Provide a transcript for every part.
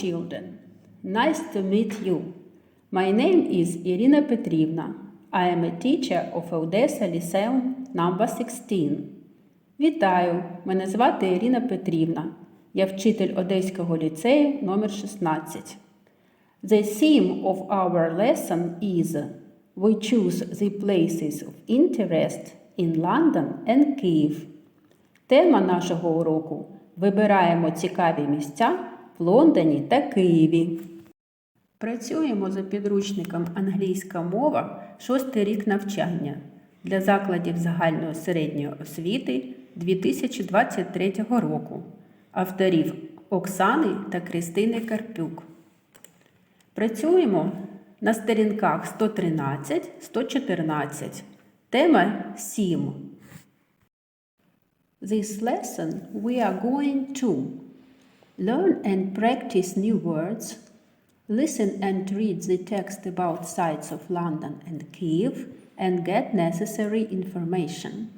children. Nice to meet you. My name is Irina Petrivna. I am a teacher of Odessa Lyceum number 16. Вітаю! Мене звати Ірина Петрівна. Я вчитель Одеського ліцею номер 16. The theme of our lesson is We choose the places of interest in London and Kyiv. Тема нашого уроку Вибираємо цікаві місця Лондоні та Києві. Працюємо за підручником Англійська мова шостий рік навчання для закладів загальної середньої освіти 2023 року. Авторів Оксани та Кристини Карпюк. Працюємо на сторінках 113-114. Тема 7. This lesson we are going to learn and practice new words, listen and read the text about sites of London and Kiev and get necessary information.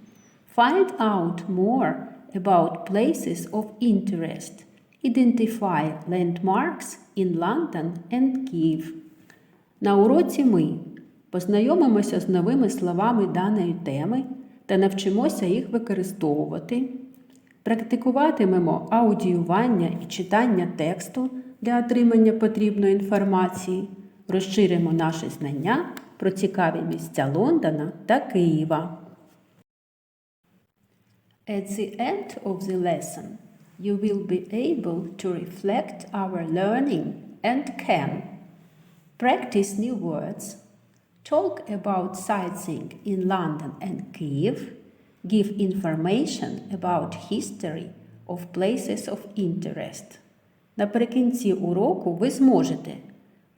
Find out more about places of interest. Identify landmarks in London and Kiev. На уроці ми познайомимося з новими словами даної теми та навчимося їх використовувати, практикуватимемо аудіювання і читання тексту для отримання потрібної інформації, розширимо наші знання про цікаві місця Лондона та Києва. At the end of the lesson, you will be able to reflect our learning and can. Practice new words, talk about sightseeing in London and Kiev, give information about history of places of interest. Наприкінці уроку ви зможете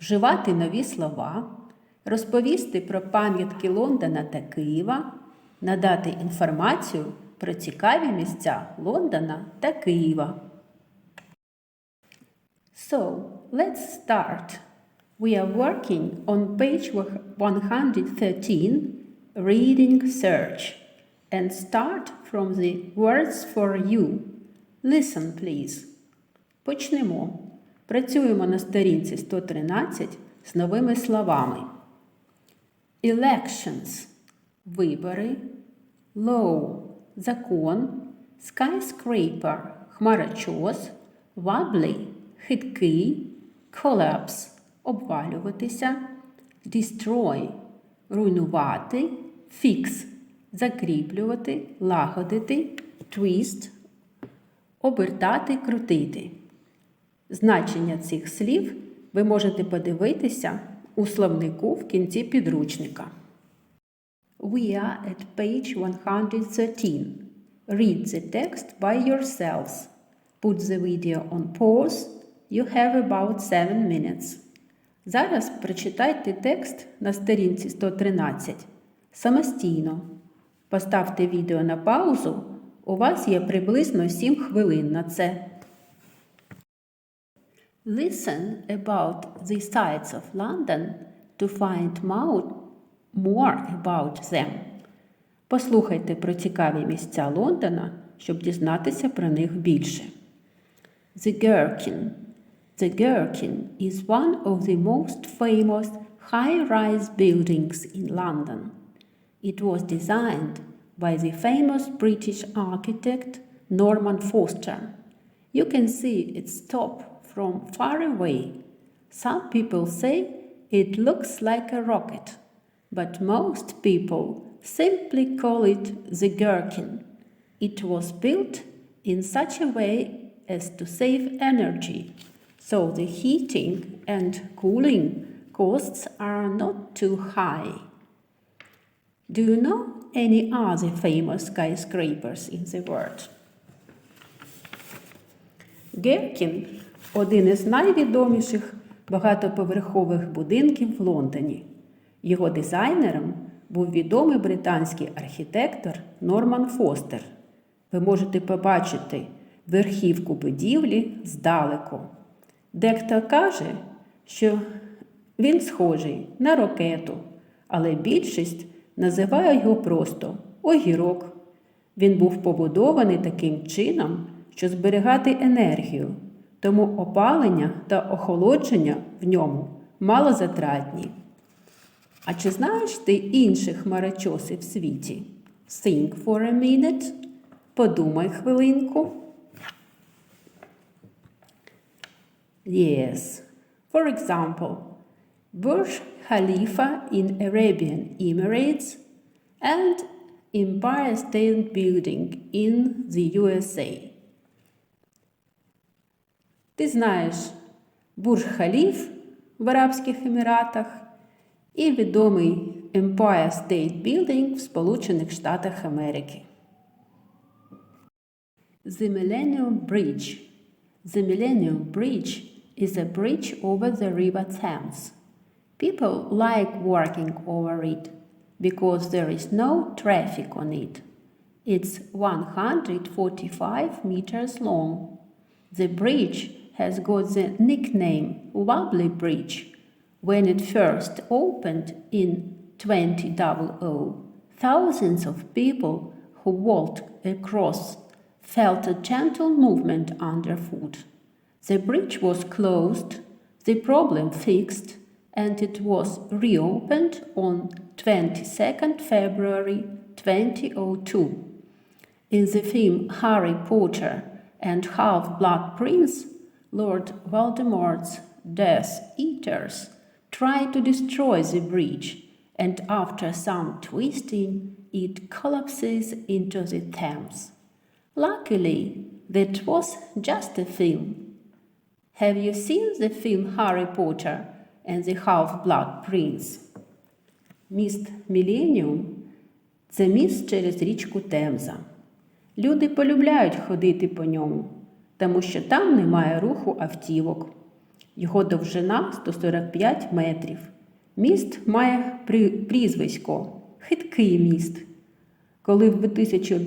вживати нові слова, розповісти про пам'ятки Лондона та Києва, надати інформацію про цікаві місця Лондона та Києва. So, let's start. We are working on page 113, reading search, and start from the words for you. Listen, please. Почнемо. Працюємо на сторінці 113 з новими словами. Elections – вибори, law – закон, skyscraper – хмарочос, wobbly – хиткий, collapse – обвалюватися, destroy – руйнувати, fix – закріплювати, лагодити, twist – обертати, крутити. Значення цих слів ви можете подивитися у словнику в кінці підручника. We are at page 113. Read the text by yourselves. Put the video on pause. You have about 7 minutes. Зараз прочитайте текст на сторінці 113 самостійно. Поставте відео на паузу. У вас є приблизно 7 хвилин на це. Listen about the sights of London to find more, more about them. Послухайте про цікаві місця Лондона, щоб дізнатися про них більше. The Gherkin. The Gherkin is one of the most famous high-rise buildings in London. It was designed by the famous British architect Norman Foster. You can see its top from far away. Some people say it looks like a rocket, but most people simply call it the gherkin. It was built in such a way as to save energy, so the heating and cooling costs are not too high. Do you know any other famous skyscrapers in the world? Геркін один із найвідоміших багатоповерхових будинків в Лондоні. Його дизайнером був відомий британський архітектор Норман Фостер. Ви можете побачити верхівку будівлі здалеку. Дехто каже, що він схожий на ракету, але більшість називає його просто огірок. Він був побудований таким чином, що зберігати енергію, тому опалення та охолодження в ньому малозатратні. А чи знаєш ти інших хмарочосів в світі? Think for a minute. Подумай хвилинку. Yes. For example, Burj Khalifa in Arabian Emirates and Empire State Building in the USA. Ти знаєш Бурж Халіф в Арабських Еміратах і відомий Empire State Building в Сполучених Штатах Америки. The Millennium Bridge. The Millennium Bridge is a bridge over the River Thames. People like working over it because there is no traffic on it. It's 145 meters long. The bridge has got the nickname Wobbly Bridge. When it first opened in 2000, thousands of people who walked across felt a gentle movement underfoot. The bridge was closed, the problem fixed, and it was reopened on 22nd February 2002. In the film Harry Potter and Half Blood Prince, Lord Voldemort's Death Eaters try to destroy the bridge, and after some twisting, it collapses into the Thames. Luckily, that was just a film. Have you seen the film Harry Potter and the Half-Blood Prince? Міст Міленіум це міст через річку Темза. Люди полюбляють ходити по ньому, тому що там немає руху автівок. Його довжина 145 метрів. Міст має прізвисько Хиткий міст. Коли в 2000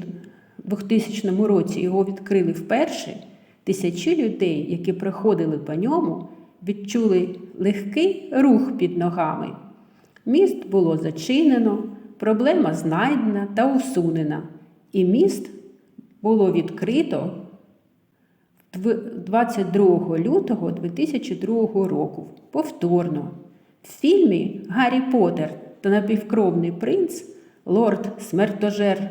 2000 році його відкрили вперше, тисячі людей, які проходили по ньому, відчули легкий рух під ногами. Міст було зачинено, проблема знайдена та усунена, і міст було відкрито 22 лютого 2002 року повторно. В фільмі Гаррі Поттер та напівкровний принц лорд Смертожер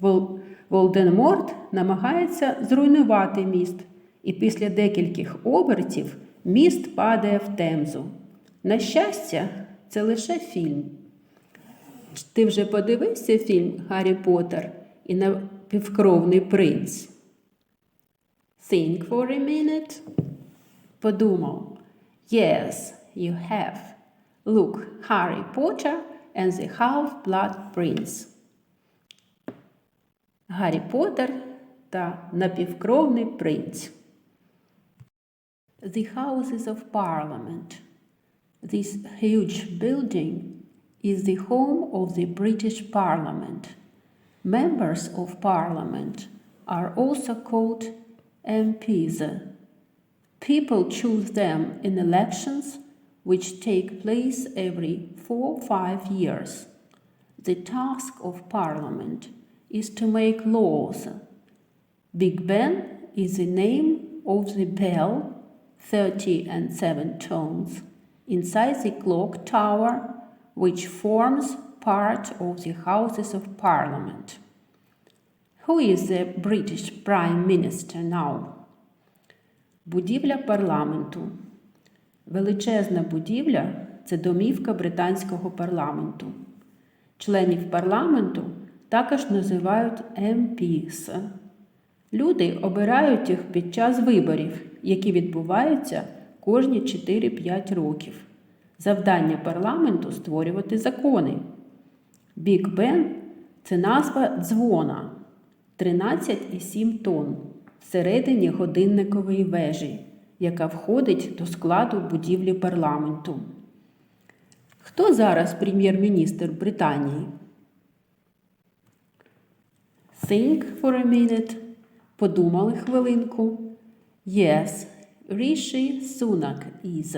Вол- Волдеморт намагається зруйнувати міст, і після декількох обертів міст падає в темзу. На щастя, це лише фільм. Ти вже подивився фільм Гаррі Поттер і напівкровний принц? Think for a minute. Подумав. Yes, you have. Look, Harry Potter and the Half-Blood Prince. Гаррі Поттер та напівкровний принц. The Houses of Parliament. This huge building is the home of the British Parliament. Members of Parliament are also called MPs. People choose them in elections which take place every four or five years. The task of Parliament is to make laws. Big Ben is the name of the bell, 30 and 7 tones, inside the clock tower, which forms part of the Houses of Parliament. Who is the British Prime Minister now? Будівля парламенту. Величезна будівля це домівка британського парламенту. Членів парламенту також називають MPs. Люди обирають їх під час виборів, які відбуваються кожні 4-5 років. Завдання парламенту створювати закони. Біг Бен це назва дзвона 13,7 тонн всередині годинникової вежі, яка входить до складу будівлі парламенту. Хто зараз прем'єр-міністр Британії? Think for a minute. Подумали хвилинку. Yes, Rishi Sunak is.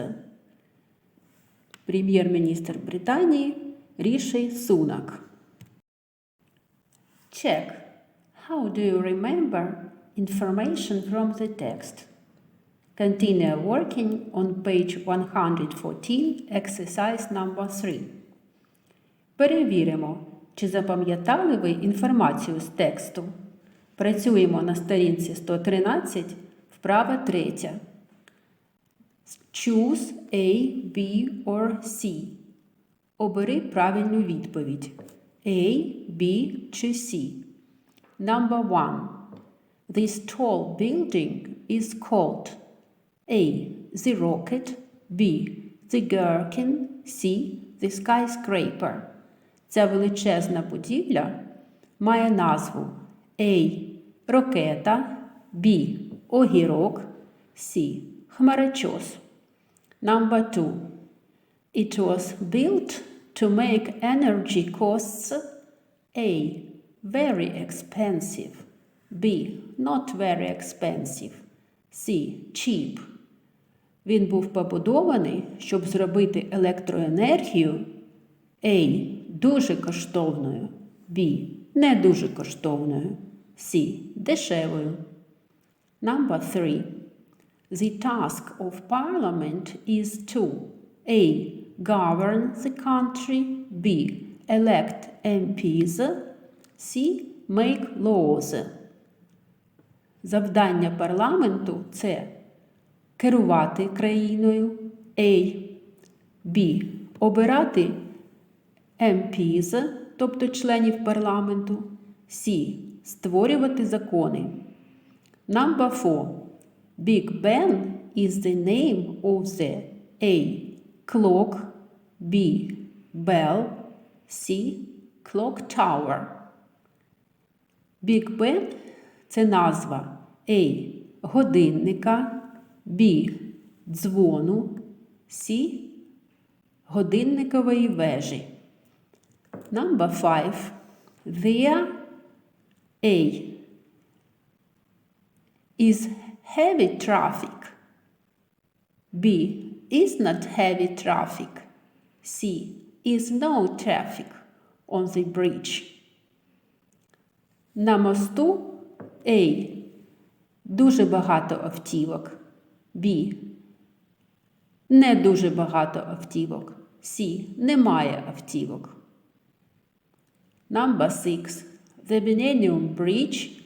Прем'єр-міністр Британії Ріші Сунак. Check. How do you remember information from the text? Continue working on page 114, exercise number 3. Перевіримо, чи запам'ятали ви інформацію з тексту. Працюємо на сторінці 113, вправа 3. Choose A, B or C. Обери правильну відповідь. A, B чи C. Number 1. This tall building is called A. The rocket B. The gherkin C. The skyscraper. Ця величезна будівля має назву A. Ракета B. Огірок C. Хмарочос. Number 2. It was built to make energy costs A. Very expensive. B. Not very expensive. C. Cheap. Він був побудований, щоб зробити електроенергію A. Дуже коштовною. B. Не дуже коштовною. C. Дешевою. Number 3. The task of Parliament is to A. Govern the country. B. Elect MPs. C. Make laws. Завдання парламенту це керувати країною. A. B. Обирати MPs, тобто членів парламенту. C. Створювати закони. Number 4. Big Ben is the name of the A. Clock B. Bell C. Clock Tower. Big Ben – це назва A. Годинника B. Дзвону C. Годинникової вежі. Number 5. There A. Is heavy traffic. B. Is not heavy traffic. C. Is no traffic on the bridge. На мосту A. Дуже багато автівок. B. Не дуже багато автівок. C. Немає автівок. Number 6. The Millennium Bridge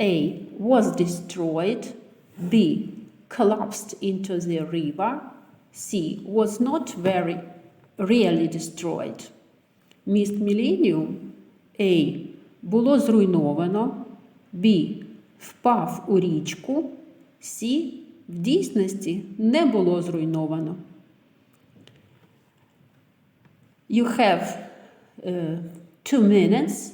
A. Was destroyed. B. Collapsed into the river. C. Was not very really destroyed. Міст Міленіум A. Було зруйновано. B. Впав у річку. C. В дійсності не було зруйновано. You have uh, two minutes.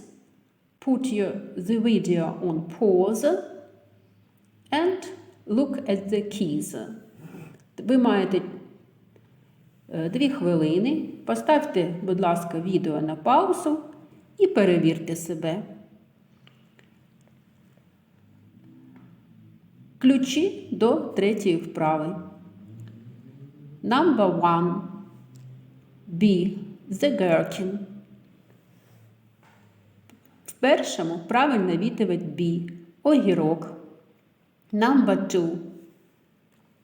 Put your, the video on pause and look at the keys. Ви маєте е, дві хвилини. Поставте, будь ласка, відео на паузу і перевірте себе. Ключі до третьої вправи. Number one. B. The gherkin. Першому правильна відповідь B. Огірок. Number two.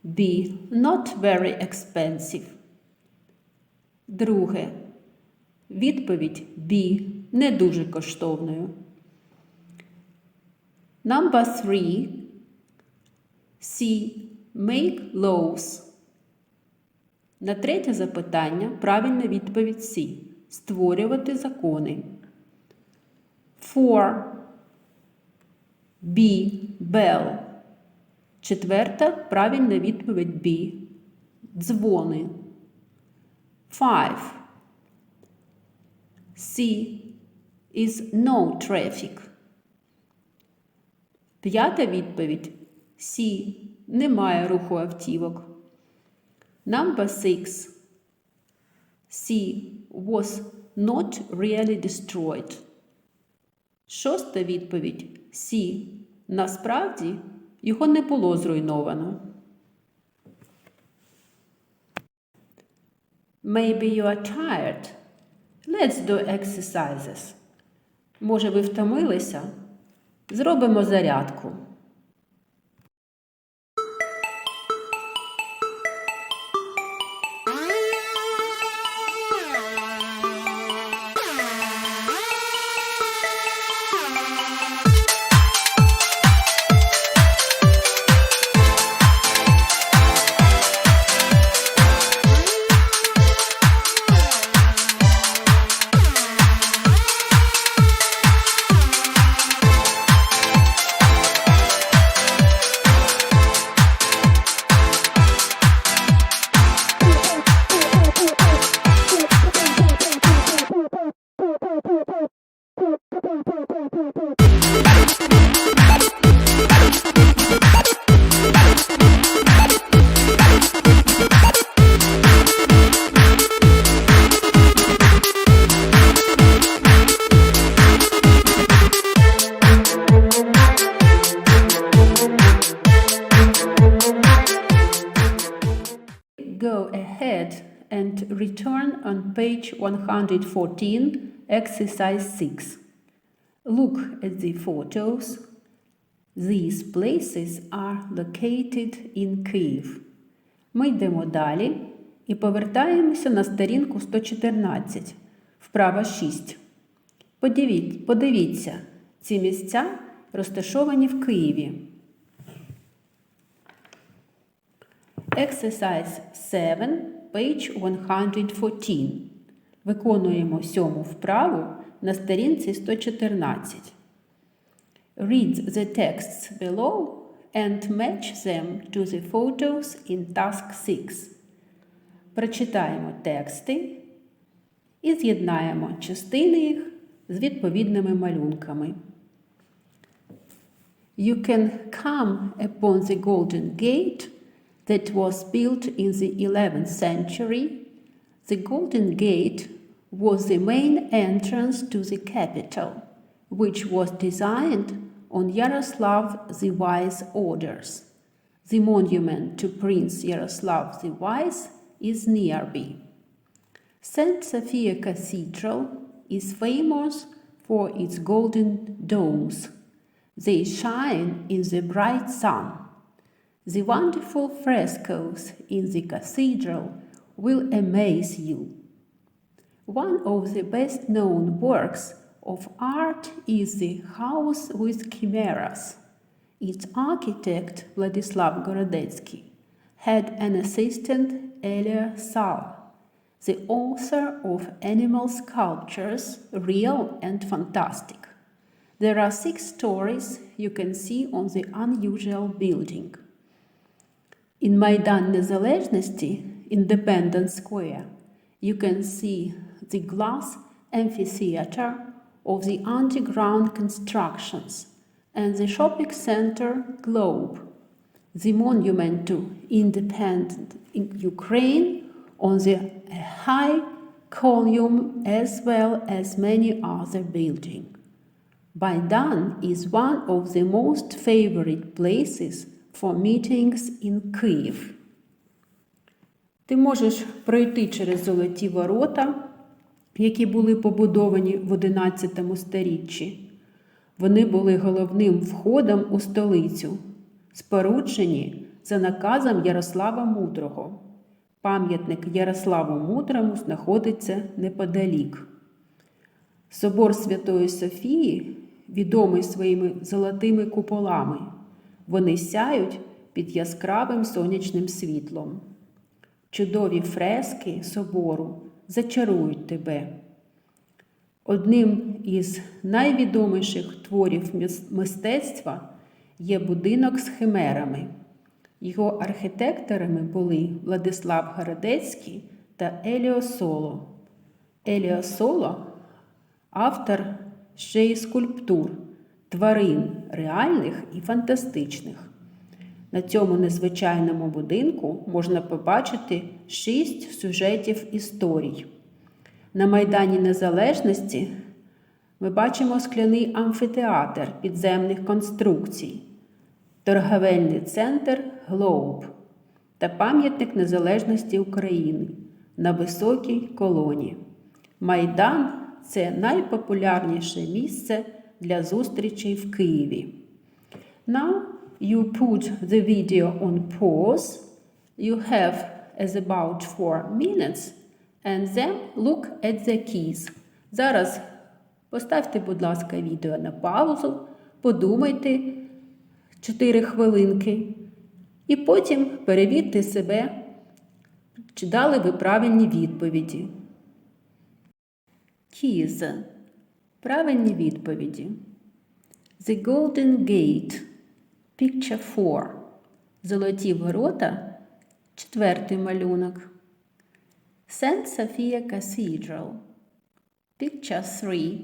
B. Not very expensive. Друге. Відповідь B. Не дуже коштовною. Number three. C. Make laws. На третє запитання правильна відповідь C. Створювати закони. Four. B. Bell. Четверта правильна відповідь B. Дзвони. Five. C. Is no traffic. П'ята відповідь C. Немає руху автівок. Number six. C. Was not really destroyed. Шоста відповідь Сі. Насправді його не було зруйновано. Maybe you are tired. Let's do exercises. Може, ви втомилися? Зробимо зарядку. Page 114, exercise 6. Look at the photos. These places are located in Kyiv. Ми йдемо далі і повертаємося на сторінку 114, вправа 6. Подивіть, подивіться, ці місця розташовані в Києві. Exercise 7, page 114. Виконуємо сьому вправу на сторінці 114. Read the texts below and match them to the photos in task 6. Прочитаємо тексти і з'єднаємо частини їх з відповідними малюнками. You can come upon the Golden Gate that was built in the 11th century. The Golden Gate was the main entrance to the capital, which was designed on Yaroslav the Wise orders. The monument to Prince Yaroslav the Wise is nearby. St. Sophia Cathedral is famous for its golden domes. They shine in the bright sun. The wonderful frescoes in the cathedral will amaze you. One of the best known works of art is the House with Chimeras. Its architect, Vladislav Gorodetsky, had an assistant, Elia Sala, the author of animal sculptures, real and fantastic. There are six stories you can see on the unusual building. In Maidan Незалежності, Independence Square, you can see the glass amphitheater of the underground constructions and the shopping center Globe, the monument to independent Ukraine on the high column as well as many other buildings. Baidan is one of the most favorite places for meetings in Kyiv. Ти можеш пройти через золоті ворота, які були побудовані в XI сторіччі. Вони були головним входом у столицю, споруджені за наказом Ярослава Мудрого. Пам'ятник Ярославу Мудрому знаходиться неподалік. Собор Святої Софії відомий своїми золотими куполами. Вони сяють під яскравим сонячним світлом. Чудові фрески собору зачарують тебе. Одним із найвідоміших творів мистецтва є будинок з химерами. Його архітекторами були Владислав Городецький та Еліо Соло. Еліо Соло автор ще й скульптур, тварин реальних і фантастичних. На цьому незвичайному будинку можна побачити шість сюжетів історій. На Майдані Незалежності ми бачимо скляний амфітеатр підземних конструкцій, торговельний центр Глоуб та пам'ятник Незалежності України на високій колоні. Майдан це найпопулярніше місце для зустрічей в Києві. Now you put the video on pause. You have as about 4 minutes and then look at the keys. Зараз поставте, будь ласка, відео на паузу, подумайте 4 хвилинки, і потім перевірте себе, чи дали ви правильні відповіді. Keys. Правильні відповіді. The Golden Gate. Picture 4. Золоті ворота. Четвертий малюнок. Saint Sophia Cathedral. Picture 3.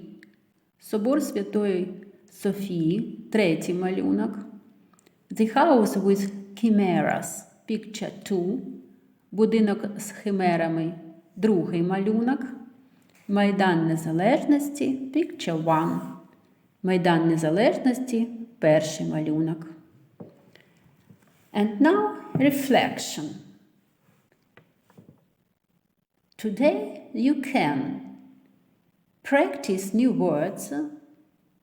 Собор Святої Софії. Третій малюнок. The House with Chimeras. Picture 2. Будинок з химерами. Другий малюнок. Майдан Незалежності Picture 1. Майдан Незалежності перший малюнок. And now reflection. Today you can practice new words,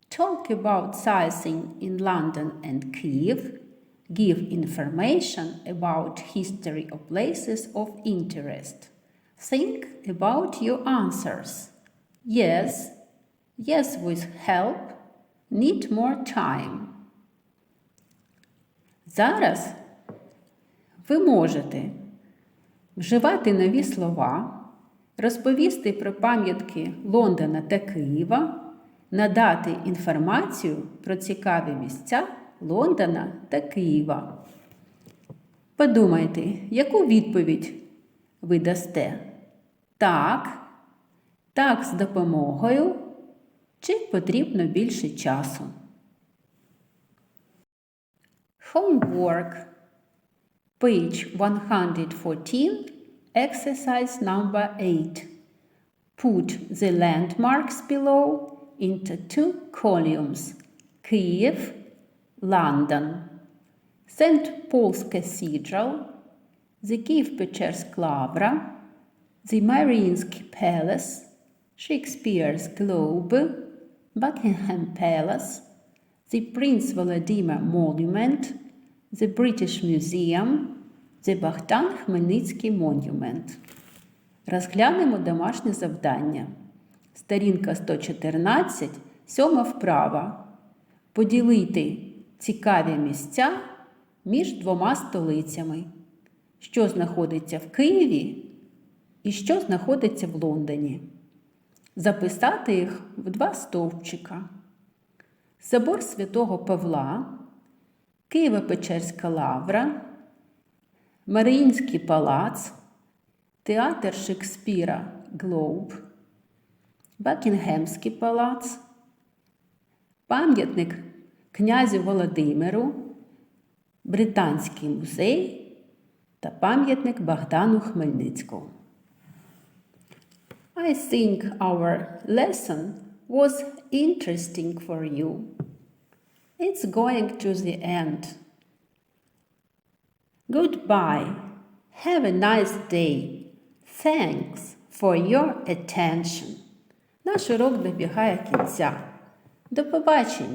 talk about sightseeing in London and Kiev, give information about history of places of interest. Think about your answers. Yes, yes with help, need more time. Зараз ви можете вживати нові слова, розповісти про пам'ятки Лондона та Києва, надати інформацію про цікаві місця Лондона та Києва. Подумайте, яку відповідь ви дасте? Так, так з допомогою, чи потрібно більше часу? Homework. Page 114, exercise number 8. Put the landmarks below into two columns Kiev, London. St. Paul's Cathedral, the Kiev-Pечерськ Лавра, the Mariinsky Palace, Shakespeare's Globe, Buckingham Palace, the Prince Volodymyr Monument, the British Museum, the Богдан Хмельницький Monument. Розглянемо домашнє завдання. Сторінка 114, сьома вправа. Поділити цікаві місця між двома столицями, що знаходиться в Києві і що знаходиться в Лондоні. Записати їх в два стовпчика. Собор Святого Павла, Києво-Печерська лавра, Маріїнський палац, Театр Шекспіра Глоуб, Бакінгемський палац, пам'ятник князю Володимиру, Британський музей та пам'ятник Богдану Хмельницькому. I think our lesson was interesting for you. It's going to the end. Goodbye. Have a nice day. Thanks for your attention. Наш урок добігає кінця. До побачення!